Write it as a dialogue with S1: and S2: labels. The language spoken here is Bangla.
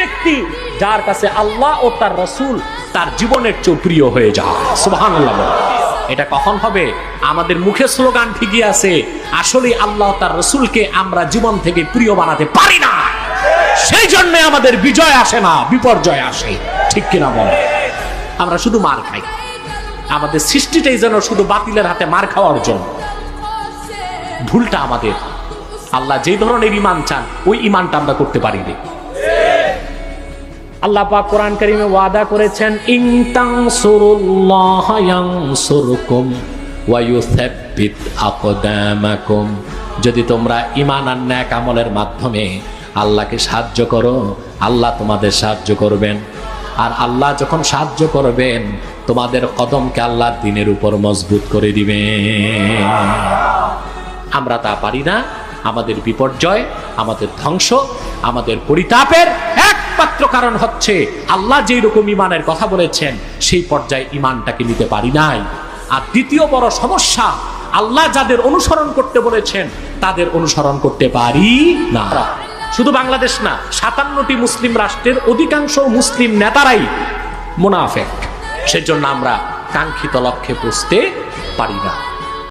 S1: ব্যক্তি যার কাছে আল্লাহ ও তার রসুল তার জীবনের চেয়ে প্রিয় হয়ে যায়। সুবাহান এটা কখন হবে? আমাদের মুখে স্লোগান ঠিকই আছে আসলে আল্লাহ তার রসুলকে আমরা জীবন থেকে প্রিয় বানাতে পারি না। সেই জন্য আমাদের বিজয় আসে না, বিপর্যয় আসে। ঠিক কিনা বল আমরা শুধু মার খাই। আমাদের সৃষ্টিটাই যেন শুধু বাতিলের হাতে মার খাওয়ার জন্য। ভুলটা আমাদের। আল্লাহ যে ধরনের ইমান চান, ওই ইমানটা আমরা করতে পারি না। আল্লাহ পাক কোরআন ওয়াদা করেছেন, ইন তানসুরুল্লাহ ইয়ানসুরকুম ওয়া ইউসাব্বিত আকদামাকুম। যদি তোমরা ইমান আর ন্যাক আমলের মাধ্যমে আল্লাহকে সাহায্য করো, আল্লাহ তোমাদের সাহায্য করবেন। আর আল্লাহ যখন সাহায্য করবেন, তোমাদের কদমকে আল্লাহর দিনের উপর মজবুত করে দিবেন। আমরা তা পারি না। আমাদের বিপর্যয়, আমাদের ধ্বংস, আমাদের পরিতাপের একমাত্র কারণ হচ্ছে আল্লাহ যেই রকম ইমানের কথা বলেছেন, সেই পর্যায়ে ইমানটাকে নিতে পারি নাই। আর দ্বিতীয় বড় সমস্যা, আল্লাহ যাদের অনুসরণ করতে বলেছেন, তাদের অনুসরণ করতে পারি না। শুধু বাংলাদেশ না, সাতান্নটি মুসলিম রাষ্ট্রের অধিকাংশ মুসলিম নেতারাই মুনাফেক। সেজন্য আমরা কাঙ্ক্ষিত লক্ষ্যে পৌঁছতে পারি না।